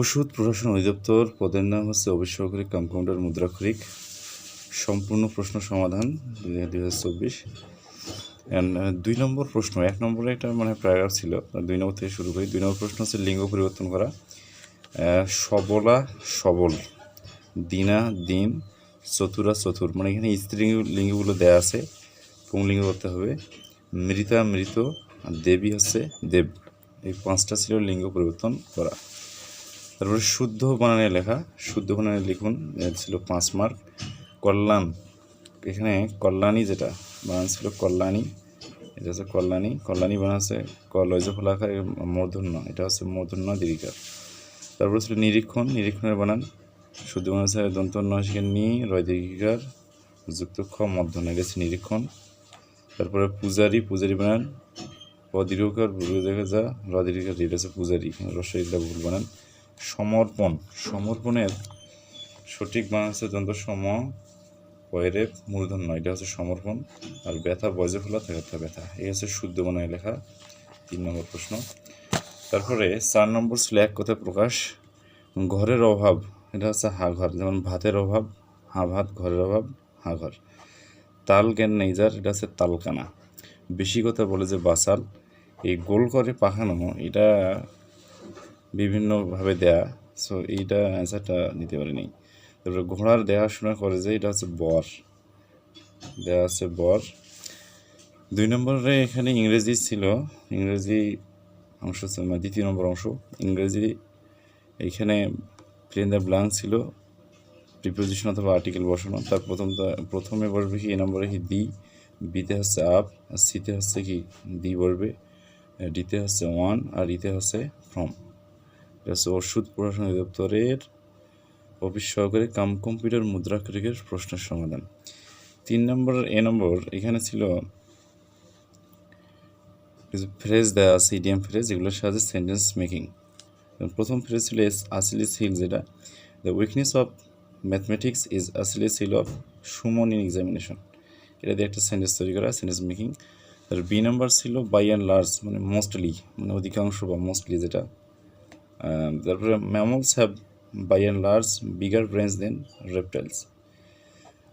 ওষুধ প্রশাসন অধিদপ্তর পদের নাম হচ্ছে অবিসহকারী কম্পাউন্ডার মুদ্রাক্ষরিক। সম্পূর্ণ প্রশ্ন সমাধান দুই হাজার চব্বিশ। দুই নম্বর প্রশ্ন, এক নম্বরে একটা মানে প্যারাগ্রাফ ছিল দুই নম্বর থেকে শুরু করি। দুই নম্বর প্রশ্ন হচ্ছে লিঙ্গ পরিবর্তন করা। সবলা, সবল, দিনা, দিন, চতুরা, চতুর। মানে এখানে স্ত্রী লিঙ্গগুলো দেয়া আছে, পুংলিঙ্গ করতে হবে। মৃতা, মৃত দেবী হচ্ছে দেব। এই পাঁচটা ছিল লিঙ্গ পরিবর্তন করা। তারপরে শুদ্ধ বানানে লেখা, শুদ্ধ বানানে লিখুন ছিল পাঁচ মার্ক। কল্যাণ, এখানে কল্যাণী যেটা, বানান ছিল কল্যাণী, এটা হচ্ছে কল্যাণী। কল্যাণী বানান আছে কলজ ফলাকার মূর্ধন্য এটা হচ্ছে মূর্ধন্য দীর্ঘার তারপরে ছিল নিরীক্ষণ, নিরীক্ষণের বানান। শুদ্ধ বানান দন্ত নসিকের নি রয় দীর্ঘিকার, যুক্ত খ মধ্যন্য এটা হচ্ছে নিরীক্ষণ। তারপরে পূজারি পূজারি বানান। অদীর্ঘকার ভুল দেখা যা রদীর্ঘকার এটা হচ্ছে পূজারি রসইটা ভুল বানান। সমর্পণ, সমর্পণের সঠিক বানান হচ্ছে দন্ত সম মূলধন নয়। এটা হচ্ছে সমর্পণ আর ব্যথা বজে ফেলা থাকা ব্যথা। এই হচ্ছে শুদ্ধ বানায় লেখা তিন নম্বর প্রশ্ন। তারপরে চার নম্বর ছিল এক কথায় প্রকাশ, ঘরের অভাব। এটা হচ্ছে হা ঘর, যেমন ভাতের অভাব, হা ভাত, ঘরের অভাব, হা ঘর। তাল জ্ঞান নেইজার এটা হচ্ছে তালকানা। বেশি কথা বলে যে বাসাল এই গোল করে পাখানো, এটা বিভিন্নভাবে দেয়া। সো এইটা অ্যান্সারটা নিতে পারিনি। তারপরে ঘোড়ার দেখাশোনা করে যে এটা হচ্ছে বর। দেওয়া আছে বর। দুই নম্বরে এখানে ইংরেজি ছিল। ইংরেজি অংশ মানে দ্বিতীয় নম্বর অংশ। ইংরেজি এইখানে প্লেন দ্য ব্লাঙ্ক ছিল। প্রিপোজিশন অথবা আর্টিকেল বসানো। তার প্রথম প্রথমে বসবে কি? এ নম্বরে কি? দি। বিতে হচ্ছে আপ আর সিতে হচ্ছে কি? দি বসবে। ডিতে হচ্ছে ওয়ান আর ইতে হচ্ছে ফ্রম এটা হচ্ছে ওষুধ প্রশাসন অধিদপ্তরের অফিস সহকারী কাম কম্পিউটার মুদ্রাক্ষরিকের প্রশ্নের সমাধান। তিন নম্বর, এ নম্বর, এখানে ছিল ফ্রেজ দেওয়া আছে ইডিয়াম ফ্রেজ এগুলোর সাথে সেন্টেন্স মেকিং প্রথম ফ্রেজ ছিল আসিলি সিল যেটা। The weakness of mathematics is আসিলি সিল অফ সুমন ইন এক্সামিনেশন এটা দিয়ে একটা সেন্টেন্স তৈরি করা সেন্টেন্স মেকিং আর বি নাম্বার ছিল বাই অ্যান্ড লার্জ মানে মোস্টলি মানে অধিকাংশ বা মোস্টলি যেটা। তারপরে mammals have by and large bigger brains than reptiles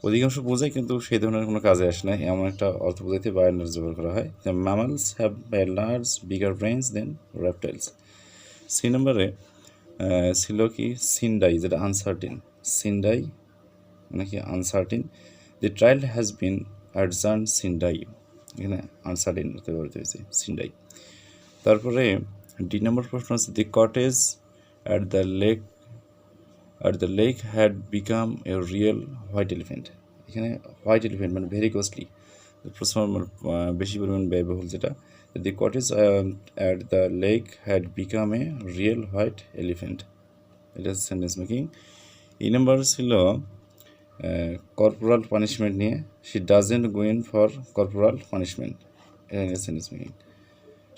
অধিকাংশ বোঝায় কিন্তু সেই ধরনের কোনো কাজে আসে না, এমন একটা অর্থ বোঝাইতে বাই অ্যান্ড লার্জ ব্যবহার করা হয়। Mammals have by large bigger brains than reptiles C নম্বরে ছিল কি? সিন্ডাই যেটা আনসার্টিন সিন্ডাই মানে কি? Uncertain the trial has been adjourned sine die এখানে আনসার্টিন হতে ব্যবহৃত হয়েছে। সিন্ডাই তারপরে ডি নম্বর প্রশ্ন হচ্ছে the cottage at the lake at the lake had become a real white elephant এখানে হোয়াইট এলিফেন্ট মানে ভেরি কস্টলি আহ, বেশি পরিমাণ ব্যয়বহুল যেটা। The cottage at the lake had become a real white elephant এটা sentence making এই number ছিল corporal punishment নিয়ে। She doesn't go in for corporal punishment এটা sentence making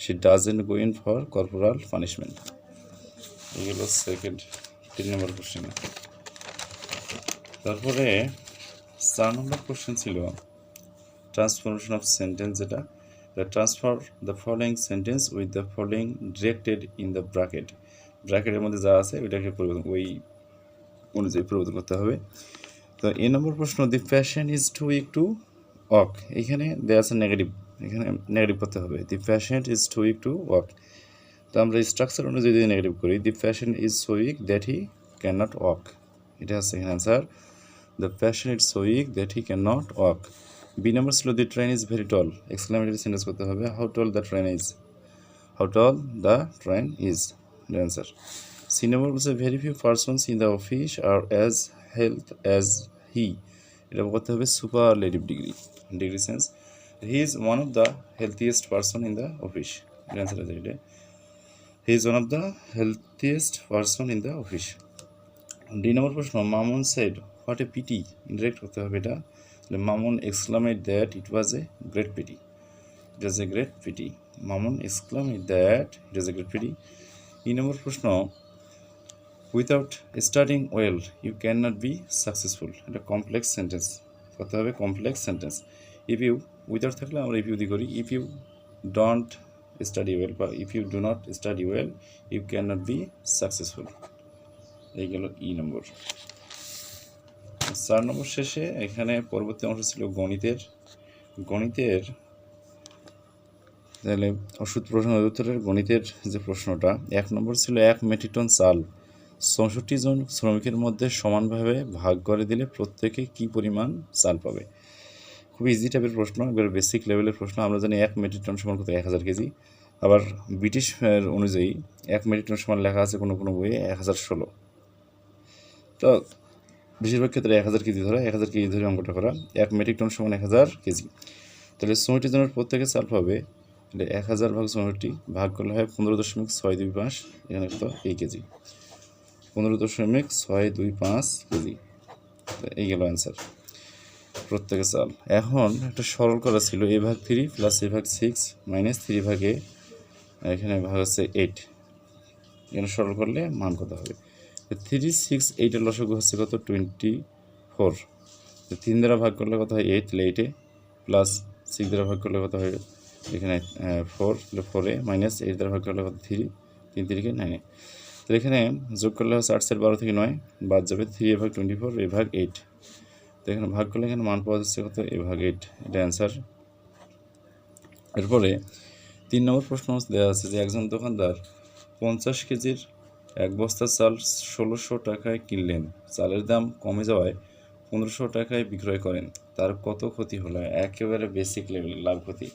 she doesn't go in for corporal punishment এগুলো second তিন নম্বর question তারপরে চার নম্বর question ছিল ট্রান্সফরমেশন অফ সেন্টেন্স যেটা। The transfer the following sentence with the following directed in the bracket ব্র্যাকেটের মধ্যে যা আছে ওইটাকে পরিবর্তন, ওই অনুযায়ী পরিবর্তন করতে হবে। তো এ নম্বর প্রশ্ন the fashion is too weak to walk এখানে দেওয়া আছে নেগেটিভ এখানে নেগেটিভ করতে হবে। The fashion is too weak to walk তো আমরা স্ট্রাকচার অনুযায়ী যদি নেগেটিভ করি the fashion is so weak that he can not walk এটা হচ্ছে এখানে answer the fashion is so weak that he can not walk B number ছিল the train is very tall exclamatory sentence করতে হবে how tall the train is how tall the train is answer C number বলছে very few persons in the office are as health as he এটা করতে হবে super superlative degree. Degree sense he is one of the healthiest person in the office answer আছে এটা he is one of the healthiest person in the office D number প্রশ্ন, Mamun said what a pity indirect করতে হবে এটা। Mamun exclaimed that it was a great pity it was a great pity Mamun exclaimed that it was a great pity E number প্রশ্ন without starting well you can not be successful এটা complex sentence করতে হবে complex sentence if you without থাকলে আমরা if you দিয়ে করি। If you don't study well বা if you do not study well you can not be successful এই গেল ই নম্বর চার নম্বর শেষে এখানে পরবর্তী অংশ ছিল গণিতের। গণিতের তাহলে ওষুধ প্রশ্ন উত্তরের গণিতের যে প্রশ্নটা, এক নম্বর ছিল এক মেট্রিক টন চাল। চৌষট্টি জন শ্রমিকের মধ্যে সমানভাবে ভাগ করে দিলে প্রত্যেকে কি পরিমাণ চাল পাবে? খুব ইজি টাইপের প্রশ্ন এবার বেসিক লেভেলের প্রশ্ন। আমরা জানি এক মেট্রিক টন সমান কত? এক হাজার কেজি। আবার ব্রিটিশ অনুযায়ী এক মেট্রিক টন সমান লেখা আছে কোনো কোনো বইয়ে এক হাজার ষোলো। তো বেশিরভাগ ক্ষেত্রে এক হাজার কেজি ধরা, এক হাজার কেজি ধরে অঙ্কটা করা, এক মেট্রিক টন সমান এক হাজার কেজি। তাহলে চৌষট্টি জনের প্রত্যেকে চাল পাবে তাহলে এক হাজার ভাগ চৌষট্টি ভাগ করলে হয় পনেরো দশমিক ছয় দুই পাঁচ, এখানে কত? এই কেজি। পনেরো দশমিক ছয় দুই পাঁচ কেজি। এই গেল অ্যান্সার প্রত্যেকে চাল এখন একটা সরল করা ছিল এ ভাগ থ্রি প্লাস এ ভাগ সিক্স মাইনাস থ্রি ভাগে এখানে ভাগ হচ্ছে এইট এখানে সরল করলে মান কত হবে? থ্রি সিক্স এইটের লসগু হচ্ছে কত? টোয়েন্টি ফোর তিন দ্বারা ভাগ করলে কত হয়? এইট তাহলে এইটে প্লাস সিক্স দ্বারা ভাগ করলে কত হয়? এখানে ফোর তাহলে ফোরে মাইনাস এইট দ্বারা ভাগ করলে কত? থ্রি তিন তিরিকে নাইনে তো এখানে যোগ করলে হচ্ছে আট সেট বারো থেকে নয়, বাদ যাবে থ্রি এ ভাগ টোয়েন্টি ফোর এ ভাগ এইট তো এখানে ভাগ করলে এখানে মান পাওয়া যাচ্ছে কত? এ ভাগ এইট এটা অ্যান্সার এরপরে তিন নম্বর প্রশ্ন দেওয়া আছে যে একজন দোকানদার পঞ্চাশ কেজির এক বস্তা চাল ষোলোশো টাকায় কিনলেন। চালের দাম কমে যাওয়ায় পনেরোশো টাকায় বিক্রয় করেন। তার কত ক্ষতি হলো? একেবারে বেসিক লেভেল লাভ ক্ষতি।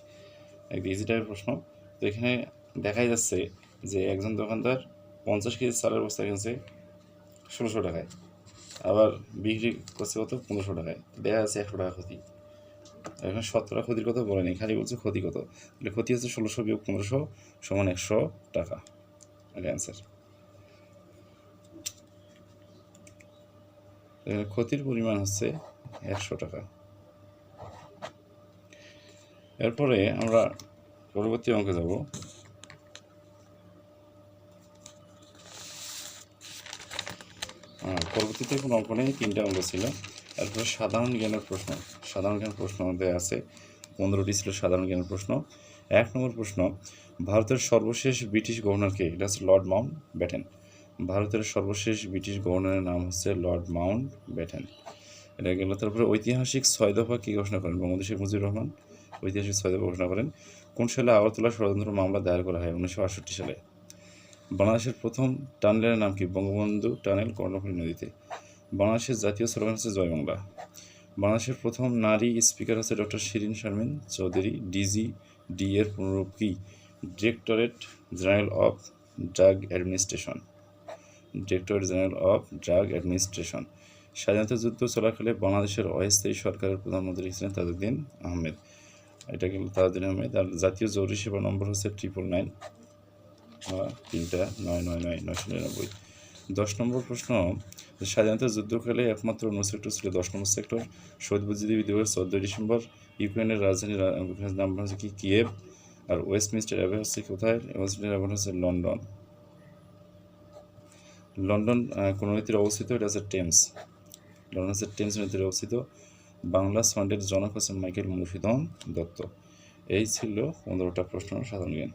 একটা ইজি টাইপের প্রশ্ন। তো এখানে দেখাই যাচ্ছে যে একজন দোকানদার পঞ্চাশ কেজি চালের বস্তা কিনছে ষোলোশো টাকায়। আবার বিক্রি করছে কত? পনেরোশো টাকায়। দেখা যাচ্ছে একশো টাকা ক্ষতি। এখন শতকরা ক্ষতির কথা বলেনি খালি বলছে ক্ষতি কত? তাহলে ক্ষতি হচ্ছে ষোলোশো বিয়োগ পনেরোশো সমান একশো টাকা। এটা অ্যান্সার ক্ষতির পরিমাণ হচ্ছে একশো টাকা। এরপরে আমরা পরবর্তী অঙ্কে যাব। পরবর্তীতে কোনো অঙ্ক নেই, তিনটা অঙ্ক ছিল। এরপরে সাধারণ জ্ঞানের প্রশ্ন। সাধারণ জ্ঞান প্রশ্ন মধ্যে আছে। পনেরোটি ছিল সাধারণ জ্ঞানের প্রশ্ন। এক নম্বর প্রশ্ন, ভারতের সর্বশেষ ব্রিটিশ গভর্নরকে এটা হচ্ছে লর্ড মাউন্ট ব্যাটেন। ভারতের সর্বশেষ ব্রিটিশ গভর্নরের নাম হচ্ছে লর্ড মাউন্ট ব্যাটেন। এটা গেল। তারপরে ঐতিহাসিক ছয় দফা কী ঘোষণা করেন? বঙ্গবন্ধু শেখ মুজিবুর রহমান ঐতিহাসিক ছয় দফা ঘোষণা করেন। কোন সালে আগরতলা ষড়যন্ত্র মামলা দায়ের করা হয়? উনিশশো আটষট্টি সালে। বাংলাদেশের প্রথম টানেলের নাম কি? বঙ্গবন্ধু টানেল, কর্ণফুলী নদীতে। বাংলাদেশের জাতীয় স্লোগান হচ্ছে জয় বাংলা। বাংলাদেশের প্রথম নারী স্পিকার হচ্ছে doctor Shirin Sharmin Chowdhury, DG, D এর পুনরূপ কি? Directorate General of Drug Administration. Directorate General of Drug Administration. স্বাধীনতা যুদ্ধ চলাকালে বাংলাদেশের অস্থায়ী সরকারের প্রধানমন্ত্রী ছিলেন তাজউদ্দিন আহমেদ। এটা গেল তাজউদ্দিন আহমেদ। আর জাতীয় জরুরি সেবা নম্বর হচ্ছে ট্রিপল নাইন তিনটা, নয় নয় নয় নয়শো নিরানব্বই দশ নম্বর প্রশ্ন স্বাধীনতা যুদ্ধকালে একমাত্র অন্য সেক্টর ছিল দশ নম্বর সেক্টর। শহীদ বুদ্ধিজীবী দিবস চোদ্দোই ডিসেম্বর, ইউক্রেনের রাজধানী নাম হচ্ছে কি কিয়েভ, আর ওয়েস্টমিনিস্টার অ্যাবে হচ্ছে কোথায়? ওয়েস্টমিনিস্টার অ্যাবে হচ্ছে লন্ডন। লন্ডন কোন নদীতে অবস্থিত? এটা হচ্ছে টেমস। লন্ডন হচ্ছে টেমস নদীতে অবস্থিত। বাংলা সন্ডের জনক হচ্ছে মাইকেল মুর্শিদন দত্ত। এই ছিল পনেরোটা প্রশ্ন সাধারণ জ্ঞান।